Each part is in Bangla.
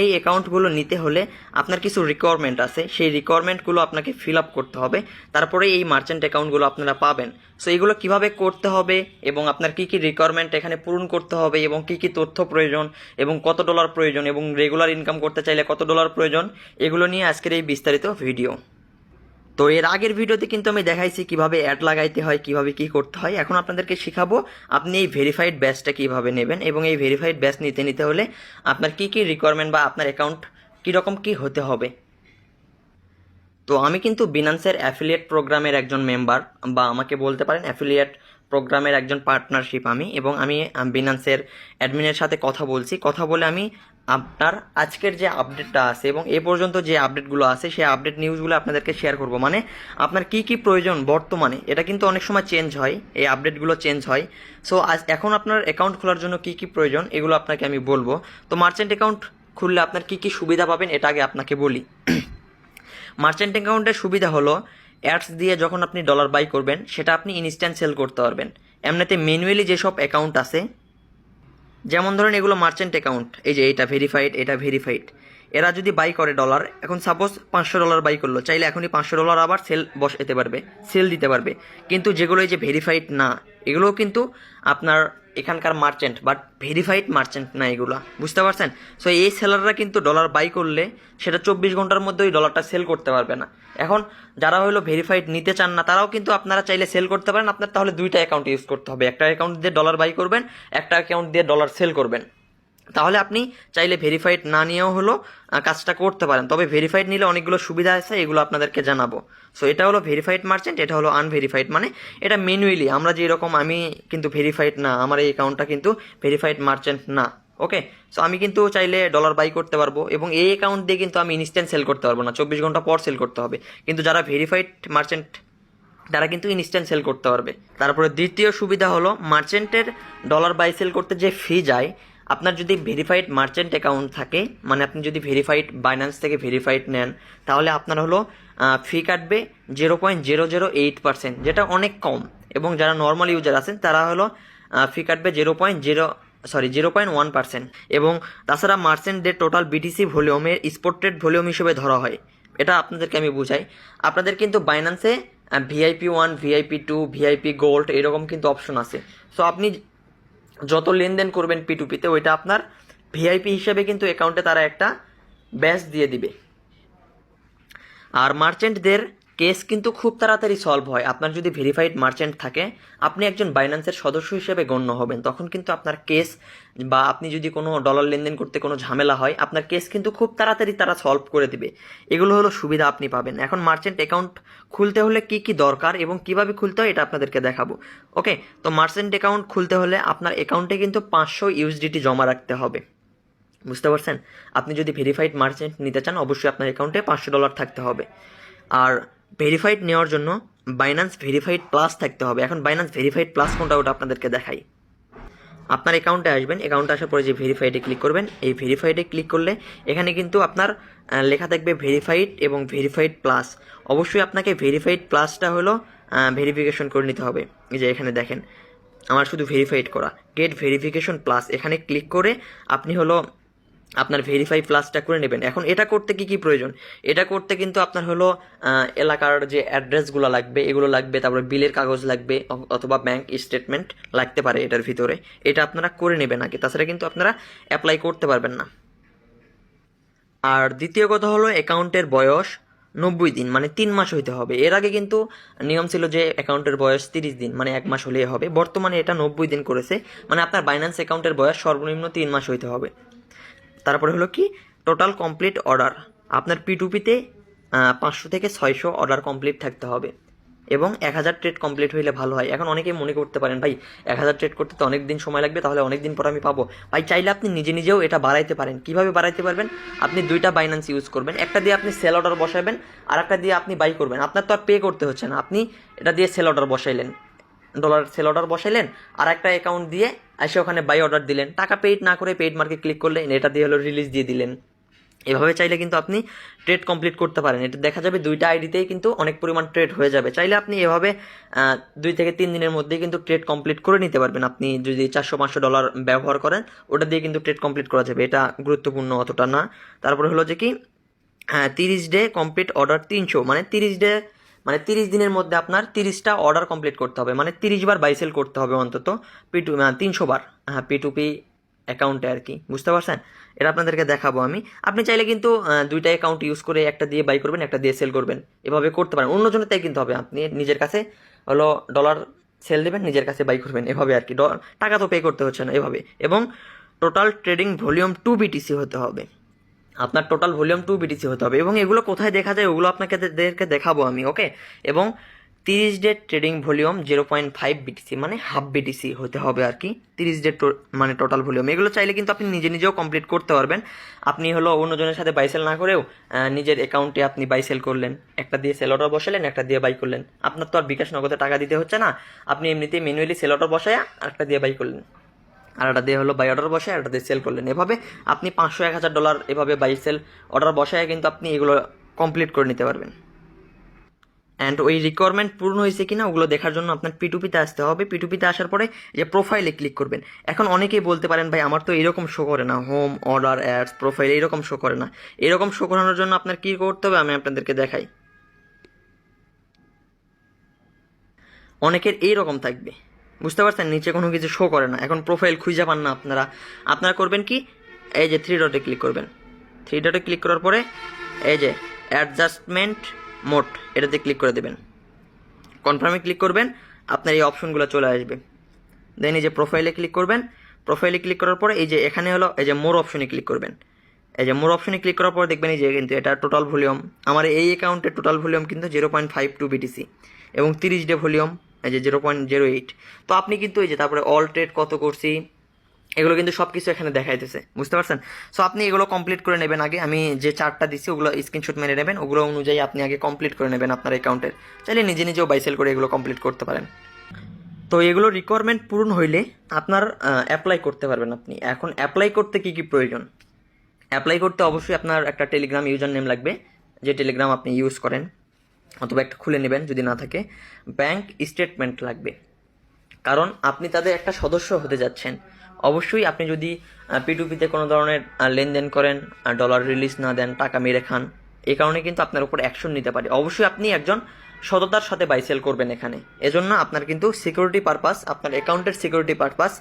এই অ্যাকাউন্টগুলো নিতে হলে আপনার কিছু রিকোয়ারমেন্ট আছে। সেই রিকোয়ারমেন্টগুলো আপনাকে ফিল আপ করতে হবে। তারপরে এই মার্চেন্ট অ্যাকাউন্টগুলো আপনারা পাবেন। সো এগুলো কীভাবে করতে হবে এবং আপনার কি কি রিকোয়ারমেন্ট এখানে পূরণ করতে হবে এবং কি কি তথ্য প্রয়োজন এবং কত ডলার প্রয়োজন এবং রেগুলার ইনকাম করতে চাইলে কত ডলার প্রয়োজন, এগুলো নিয়ে আজকের এই বিস্তারিত ভিডিও তো এর আগের ভিডিওতে কিন্তু আমি দেখাইছি কীভাবে অ্যাড লাগাইতে হয়, কীভাবে কি করতে হয়। এখন আপনাদেরকে শেখাবো আপনি এই ভেরিফাইড ব্যাচটা কীভাবে নেবেন এবং এই ভেরিফাইড ব্যাচ নিতে নিতে হলে আপনার কি কি রিকোয়ারমেন্ট বা আপনার অ্যাকাউন্ট কীরকম কি হতে হবে। তো আমি কিন্তু বিনান্সের অ্যাফিলিয়েট প্রোগ্রামের একজন মেম্বার বা আমাকে বলতে পারেন অ্যাফিলিয়েট প্রোগ্রামের একজন পার্টনারশিপ আমি এবং আমি বিনান্সের অ্যাডমিনের সাথে কথা বলছি। কথা বলে আমি আপনার আজকের যে আপডেটটা আছে এবং এ পর্যন্ত যে আপডেটগুলো আছে, সেই আপডেট নিউজগুলো আপনাদেরকে শেয়ার করব। মানে আপনার কি কি প্রয়োজন বর্তমানে, এটা কিন্তু অনেক সময় চেঞ্জ হয়, এই আপডেটগুলো চেঞ্জ হয়। সো আজ এখন আপনার অ্যাকাউন্ট খোলার জন্য কি কি প্রয়োজন, এগুলো আপনাকে আমি বলব। তো মার্চেন্ট অ্যাকাউন্ট খুললে আপনার কি কি সুবিধা পাবেন, এটা আগে আপনাকে বলি। মার্চেন্ট অ্যাকাউন্টের সুবিধা হলো অ্যাডস দিয়ে যখন আপনি ডলার বাই করবেন, সেটা আপনি ইনস্ট্যান্ট সেল করতে পারবেন। এমনিতে ম্যানুয়ালি যেসব অ্যাকাউন্ট আছে যেমন ধরেন এগুলো মার্চেন্ট অ্যাকাউন্ট এই যে এটা ভেরিফাইড এটা ভেরিফাইড এরা যদি বাই করে ডলার এখন সাপোজ পাঁচশো ডলার বাই করল, চাইলে এখনই পাঁচশো ডলার আবার সেল বসাতে পারবে সেল দিতে পারবে। কিন্তু যেগুলো এই যে ভেরিফাইড না, এগুলোও কিন্তু আপনার এখানকার মার্চেন্ট বাট ভেরিফাইড মার্চেন্ট না এগুলো, বুঝতে পারছেন? সো এই সেলাররা কিন্তু ডলার বাই করলে সেটা চব্বিশ ঘণ্টার মধ্যে ওই ডলারটা সেল করতে পারবে না। এখন যারা হলো ভেরিফাইড নিতে চান না, তারাও কিন্তু আপনারা চাইলে সেল করতে পারেন। আপনার তাহলে দুইটা অ্যাকাউন্ট ইউজ করতে হবে। একটা অ্যাকাউন্ট দিয়ে ডলার বাই করবেন, একটা অ্যাকাউন্ট দিয়ে ডলার সেল করবেন। তাহলে আপনি চাইলে ভেরিফাইড না নিয়েও হলো কাজটা করতে পারেন। তবে ভেরিফাইড নিলে অনেকগুলো সুবিধা আছে, এগুলো আপনাদেরকে জানাব। সো এটা হলো ভেরিফাইড মার্চেন্ট এটা হলো আনভেরিফাইড মানে এটা ম্যানুয়ালি আমরা যেরকম, আমি কিন্তু ভেরিফাইড না, আমার এই অ্যাকাউন্টটা কিন্তু ভেরিফাইড মার্চেন্ট না ওকে সো আমি কিন্তু চাইলে ডলার বাই করতে পারব, এবং এই অ্যাকাউন্ট দিয়ে কিন্তু আমি ইনস্ট্যান্ট সেল করতে পারব না, চব্বিশ ঘণ্টা পর সেল করতে হবে। কিন্তু যারা ভেরিফাইড মার্চেন্ট তারা কিন্তু ইনস্ট্যান্ট সেল করতে পারবে। তারপরে দ্বিতীয় সুবিধা হলো মার্চেন্টের ডলার বাই সেল করতে যে ফি যায় আপনার যদি ভেরিফাইড মার্চেন্ট অ্যাকাউন্ট থাকে মানে আপনি যদি ভেরিফাইড বাইন্যান্স থেকে ভেরিফাইড নেন, তাহলে আপনার হলো ফি কাটবে zero point zero zero eight percent যেটা অনেক কম। এবং যারা নর্মাল ইউজার আছেন, তারা হলো ফি কাটবে zero point zero sorry zero point one percent এবং তাছাড়া মার্চেন্টদের টোটাল বিটিসি ভলিউমের স্পোর্টেড ভলিউম হিসেবে ধরা হয়। এটা আপনাদেরকে আমি বুঝাই। আপনাদের কিন্তু বাইন্যান্সে VIP one VIP two VIP gold এরকম কিন্তু অপশন আছে। সো আপনি যত লেনদেন করবেন পিটুপিতে ওইটা আপনার ভিআইপি হিসেবে কিন্তু অ্যাকাউন্টে তারা একটা ব্যাস দিয়ে দিবে। আর মার্চেন্টদের কেস কিন্তু খুব তাড়াতাড়ি সলভ হয়। আপনার যদি ভেরিফাইড মার্চেন্ট থাকে, আপনি একজন বাইন্যান্সের সদস্য হিসেবে গণ্য হবেন। তখন কিন্তু আপনার কেস বা আপনি যদি কোনো ডলার লেনদেন করতে কোনো ঝামেলা হয়, আপনার কেস কিন্তু খুব তাড়াতাড়ি তারা সলভ করে দিবে। এগুলো হলো সুবিধা আপনি পাবেন। এখন মার্চেন্ট অ্যাকাউন্ট খুলতে হলে কি কি দরকার এবং কীভাবে খুলতে হয় এটা আপনাদেরকে দেখাবো। ওকে তো মার্চেন্ট অ্যাকাউন্ট খুলতে হলে আপনার অ্যাকাউন্টে কিন্তু পাঁচশো ইউএসডিটি জমা রাখতে হবে। বুঝতে পারছেন? আপনি যদি ভেরিফাইড মার্চেন্ট নিতে চান, অবশ্যই আপনার অ্যাকাউন্টে পাঁচশো ডলার থাকতে হবে। আর ভেরিফাইড নেওয়ার জন্য বাইন্যান্স ভেরিফাইড প্লাস থাকতে হবে। এখন বাইন্যান্স ভেরিফাইড প্লাস কোনটা ওটা আপনাদেরকে দেখাই। আপনার অ্যাকাউন্টে আসবেন অ্যাকাউন্টে আসার পরে যে ভেরিফাইডে ক্লিক করবেন, এই ভেরিফাইডে ক্লিক করলে এখানে কিন্তু আপনার লেখা থাকবে ভেরিফাইড এবং ভেরিফাইড প্লাস অবশ্যই আপনাকে ভেরিফাইড প্লাসটা হলো ভেরিফিকেশন করে নিতে হবে। এই যে এখানে দেখেন, আমার শুধু ভেরিফাইড করা। গেট ভেরিফিকেশন প্লাস এখানে ক্লিক করে আপনি হলো আপনার ভেরিফাই প্লাসটা করে নেবেন। এখন এটা করতে কি কি প্রয়োজন? এটা করতে কিন্তু আপনার হলো এলাকার যে অ্যাড্রেসগুলো লাগবে, এগুলো লাগবে, তারপরে বিলের কাগজ লাগবে অথবা ব্যাংক স্টেটমেন্ট লাগতে পারে এটার ভিতরে। এটা আপনারা করে নেবেন আগে। তাছাড়া কিন্তু আপনারা অ্যাপ্লাই করতে পারবেন না। আর দ্বিতীয় কথা হলো অ্যাকাউন্টের বয়স নব্বই দিন মানে তিন মাস হইতে হবে। এর আগে কিন্তু নিয়ম ছিল যে অ্যাকাউন্টের বয়স তিরিশ দিন মানে এক মাস হলেই হবে। বর্তমানে এটা নব্বই দিন করেছে। মানে আপনার বাইন্যান্স অ্যাকাউন্টের বয়স সর্বনিম্ন তিন মাস হইতে হবে। তারপরে হলো কি? টোটাল কমপ্লিট অর্ডার আপনার পি টু পিতে পাঁচশো থেকে ছয়শো অর্ডার কমপ্লিট থাকতে হবে। এবং এক হাজার ট্রেড কমপ্লিট হইলে ভালো হয়। এখন অনেকেই মনে করতে পারেন, ভাই, এক হাজার ট্রেড করতে তো অনেক দিন সময় লাগবে, তাহলে অনেক দিন পর আমি পাবো। ভাই, চাইলে আপনি নিজে নিজেও এটা বাড়াইতে পারেন। কীভাবে বাড়াইতে পারবেন? আপনি দুইটা বাইন্যান্স ইউজ করবেন। একটা দিয়ে আপনি সেল অর্ডার বসাবেন আর একটা দিয়ে আপনি বাই করবেন। আপনার তো আর পে করতে হচ্ছে না। আপনি এটা দিয়ে সেল অর্ডার বসাইলেন। ডলার সেল অর্ডার বসাইলেন, আর একটা অ্যাকাউন্ট দিয়ে এসে ওখানে বাই অর্ডার দিলেন। টাকা পেইড না করে পেইড মার্কে ক্লিক করলেন, এটা দিয়ে হলো রিলিজ দিয়ে দিলেন। এভাবে চাইলে কিন্তু আপনি ট্রেড কমপ্লিট করতে পারেন। এটা দেখা যাবে দুইটা আইডিতেই কিন্তু অনেক পরিমাণ ট্রেড হয়ে যাবে। চাইলে আপনি এভাবে দুই থেকে তিন দিনের মধ্যেই কিন্তু ট্রেড কমপ্লিট করে নিতে পারবেন। আপনি যদি চারশো, পাঁচশো ডলার ব্যবহার করেন, ওটা দিয়ে কিন্তু ট্রেড কমপ্লিট করা যাবে। এটা গুরুত্বপূর্ণ অতটা না। তারপরে হলো যে কি তিরিশ ডে কমপ্লিট অর্ডার তিনশো মানে তিরিশ ডে মানে তিরিশ দিনের মধ্যে আপনার তিরিশটা অর্ডার কমপ্লিট করতে হবে। মানে তিরিশ বার বাইসেল করতে হবে অন্তত পি টু তিনশো বার। হ্যাঁ পি টু পি অ্যাকাউন্টে আর কি। বুঝতে পারছেন? এটা আপনাদেরকে দেখাবো আমি। আপনি চাইলে কিন্তু দুইটা অ্যাকাউন্ট ইউজ করে একটা দিয়ে বাই করবেন, একটা দিয়ে সেল করবেন। এভাবে করতে পারেন। অন্যজনের তাই কিন্তু হবে। আপনি নিজের কাছে হলো ডলার সেল দেবেন, নিজের কাছে বাই করবেন। এভাবে আর কি। টাকা তো পে করতে হচ্ছে না, এভাবে। এবং total trading volume two BTC হতে হবে। আপনার টোটাল ভলিউম টু বিটিসি হতে হবে এবং এগুলো কোথায় দেখা যায় ওগুলো আপনাকে দেখাবো আমি ওকে এবং তিরিশ day trading volume zero point five BTC মানে হাফ বিটিসি হতে হবে আর কি। তিরিশ ডে মানে টোটাল ভলিউম এগুলো চাইলে কিন্তু আপনি নিজে নিজেও কমপ্লিট করতে পারবেন। আপনি হলো অন্যজনের সাথে বাইসেল না করেও নিজের অ্যাকাউন্টে আপনি বাইসেল করলেন। একটা দিয়ে সেল অর্ডার বসালেন, একটা দিয়ে বাই করলেন। আপনার তো আর বিকাশ নগদে টাকা দিতে হচ্ছে না। আপনি এমনিতেই ম্যানুয়ালি সেল অর্ডার বসায় একটা দিয়ে বাই করলেন। আর একটা দিয়ে হলো বাই অর্ডার বসায়, আর একটা দিয়ে সেল করলেন। এভাবে আপনি পাঁচশো, এক হাজার ডলার এভাবে বাই সেল অর্ডার বসায় কিন্তু আপনি এগুলো কমপ্লিট করে নিতে পারবেন। অ্যান্ড ওই রিকোয়ারমেন্ট পূর্ণ হয়েছে কিনা ওগুলো দেখার জন্য আপনার পিটুপিতে আসতে হবে। পিটুপিতে আসার পরে যে প্রোফাইলে ক্লিক করবেন। এখন অনেকেই বলতে পারেন, ভাই, আমার তো এরকম শো করে না। হোম অর্ডার অ্যাডস প্রোফাইল এরকম শো করে না। এরকম শো করানোর জন্য আপনার কী করতে হবে আমি আপনাদেরকে দেখাই। অনেকের এই রকম থাকবে। বুঝতে পারছেন? নিচে কোনো কিছু শো করে না। এখন প্রোফাইল খুঁজে পান না আপনারা। আপনারা করবেন কি? এই যে থ্রি ডটে ক্লিক করবেন। থ্রি ডটে ক্লিক করার পরে এই যে অ্যাডজাস্টমেন্ট মোড এটাতে ক্লিক করে দেবেন। কনফার্মে ক্লিক করবেন, আপনার এই অপশনগুলো চলে আসবে। দেন এই যে প্রোফাইলে ক্লিক করবেন প্রোফাইলে ক্লিক করার পরে এই যে এখানে হলো, এই যে মোর অপশনে ক্লিক করবেন। এই যে মোর অপশনে ক্লিক করার পর দেখবেন এই যে কিন্তু এটা টোটাল ভলিউম আমার এই অ্যাকাউন্টের টোটাল ভলিউম কিন্তু zero point five two BTC এবং তিরিশ ডে ভলিউম এই যে জিরো পয়েন্ট জিরো এইট তো আপনি কিন্তু এই যে তারপরে অল ট্রেড কত করছি, এগুলো কিন্তু সব কিছু এখানে দেখাইতেছে, বুঝতে পারছেন? সো আপনি এগুলো কমপ্লিট করে নেবেন আগে। আমি যে চার্টটা দিচ্ছি ওগুলো স্ক্রিনশট মেরে নেবেন। ওগুলো অনুযায়ী আপনি আগে কমপ্লিট করে নেবেন আপনার অ্যাকাউন্টের চাইলে নিজে নিজেও বাইসেল করে এগুলো কমপ্লিট করতে পারেন। তো এগুলো রিকোয়ারমেন্ট পূরণ হইলে আপনার অ্যাপ্লাই করতে পারবেন আপনি। এখন অ্যাপ্লাই করতে কি কি প্রয়োজন? অ্যাপ্লাই করতে অবশ্যই আপনার একটা টেলিগ্রাম ইউজার নেম লাগবে, যে টেলিগ্রাম আপনি ইউজ করেন। অথবা একটা খুলে নেবেন যদি না থাকে। ব্যাংক স্টেটমেন্ট লাগবে। কারণ আপনি তাদের একটা সদস্য হতে যাচ্ছেন। অবশ্যই আপনি যদি পিটুপিতে কোনো ধরনের লেনদেন করেন ডলার রিলিজ না দেন, টাকা মেরে খান এই কারণে কিন্তু আপনার উপর অ্যাকশন নিতে পারে। অবশ্যই আপনি একজন সততার সাথে বাইসেল করবেন এখানে। এজন্য আপনার কিন্তু সিকিউরিটি পারপাস আপনার অ্যাকাউন্টের সিকিউরিটি পারপাস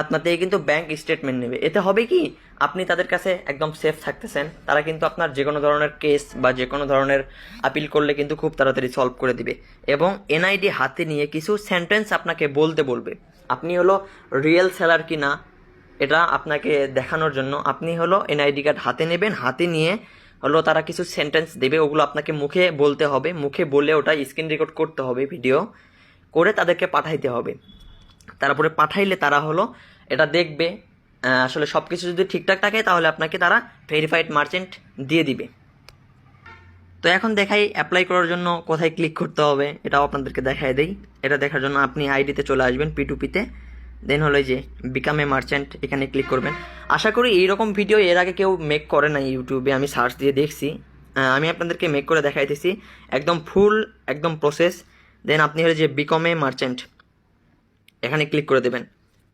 আপনার থেকে কিন্তু ব্যাংক স্টেটমেন্ট নেবে। এতে হবে কি? আপনি তাদের কাছে একদম সেফ থাকতেছেন, তারা কিন্তু আপনার যে কোনো ধরনের কেস বা যে কোনো ধরনের আপিল করলে কিন্তু খুব তাড়াতাড়ি সলভ করে দিবে। এবং এনআইডি হাতে নিয়ে কিছু সেন্টেন্স আপনাকে বলতে বলবে। আপনি হলো রিয়েল সেলার কি না এটা আপনাকে দেখানোর জন্য আপনি হলো এনআইডি কার্ড হাতে নেবেন, হাতে নিয়ে হলো তারা কিছু সেন্টেন্স দেবে, ওগুলো আপনাকে মুখে বলতে হবে, মুখে বলে ওটা স্ক্রিন রেকর্ড করতে হবে ভিডিও করে তাদেরকে পাঠাইতে হবে। তারপরে পাঠাইলে তারা হলো এটা দেখবে আসলে সব কিছু যদি ঠিকঠাক থাকে, তাহলে আপনাকে তারা ভেরিফাইড মার্চেন্ট দিয়ে দিবে। তো এখন দেখাই অ্যাপ্লাই করার জন্য কোথায় ক্লিক করতে হবে, এটাও আপনাদেরকে দেখাই দেই। এটা দেখার জন্য আপনি আইডিতে চলে আসবেন পি টু দেন হলো যে বিকাম এ মার্চেন্ট এখানে ক্লিক করবেন। আশা করি এইরকম ভিডিও এর আগে কেউ মেক করে না ইউটিউবে আমি সার্চ দিয়ে দেখছি। আমি আপনাদেরকে মেক করে দেখাইতেছি। একদম ফুল একদম প্রসেস দেন আপনি হলো যে বিকম মার্চেন্ট এখানে ক্লিক করে দেবেন।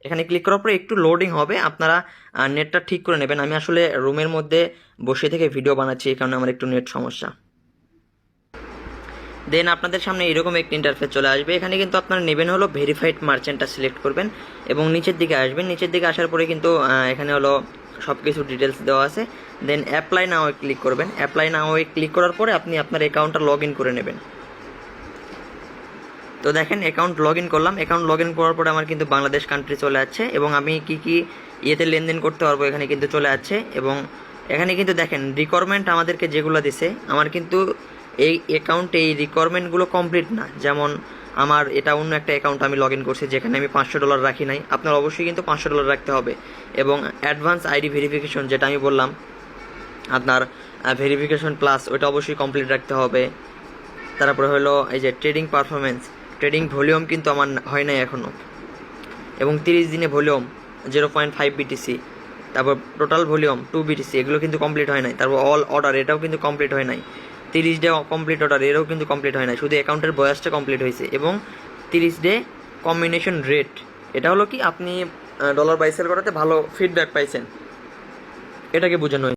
এখানে ক্লিক করার পরে একটু লোডিং হবে। আপনারা নেটটা ঠিক করে নেবেন। আমি আসলে রুমের মধ্যে বসে থেকে ভিডিও বানাচ্ছি, এই কারণে আমার একটু নেট সমস্যা। দেন আপনাদের সামনে এরকম একটি ইন্টারফেস চলে আসবে। এখানে কিন্তু আপনারা নেবেন হলো ভেরিফাইড মার্চেন্টটা সিলেক্ট করবেন এবং নিচের দিকে আসবেন। নিচের দিকে আসার পরে কিন্তু এখানে হলো সব কিছু ডিটেলস দেওয়া আছে। দেন অ্যাপ্লাই নাও ক্লিক করবেন। অ্যাপ্লাই নাও ক্লিক করার পরে আপনি আপনার অ্যাকাউন্টটা লগ ইন করে নেবেন। তো দেখেন অ্যাকাউন্ট লগ ইন করলাম। অ্যাকাউন্ট লগ ইন করার পরে আমার কিন্তু বাংলাদেশ কান্ট্রি চলে যাচ্ছে এবং আমি কি কি ইয়েতে লেনদেন করতে পারব এখানে কিন্তু চলে যাচ্ছে এবং এখানে কিন্তু দেখেন রিকোয়ারমেন্ট আমাদেরকে যেগুলো দিছে, আমার কিন্তু এই অ্যাকাউন্টে এই রিকোয়ারমেন্টগুলো কমপ্লিট না। যেমন আমার এটা অন্য একটা অ্যাকাউন্ট আমি লগ ইন করছি, যেখানে আমি পাঁচশো ডলার রাখি নাই। আপনার অবশ্যই কিন্তু পাঁচশো ডলার রাখতে হবে এবং অ্যাডভান্স আইডি ভেরিফিকেশন যেটা আমি বললাম, আপনার ভেরিফিকেশন প্লাস ওটা অবশ্যই কমপ্লিট রাখতে হবে। তারপরে হলো এই যে ট্রেডিং পারফরমেন্স ট্রেডিং ভলিউম কিন্তু আমার হয় নাই এখনও এবং তিরিশ দিনে volume zero point five BTC, তারপর টোটাল ভলিউম টু বিটিসি, এগুলো কিন্তু কমপ্লিট হয় নাই। তারপর অল অর্ডার, এটাও কিন্তু কমপ্লিট হয় নাই। তিরিশ ডে কমপ্লিট অর্ডার এটাও কিন্তু কমপ্লিট হয় নাই। শুধু অ্যাকাউন্টের বয়সটা কমপ্লিট হয়েছে এবং তিরিশ ডে কম্বিনেশন রেট। এটা হলো কি আপনি ডলার বাই সেল করাতে ভালো ফিডব্যাক পাইছেন। এটাকে বোঝানো।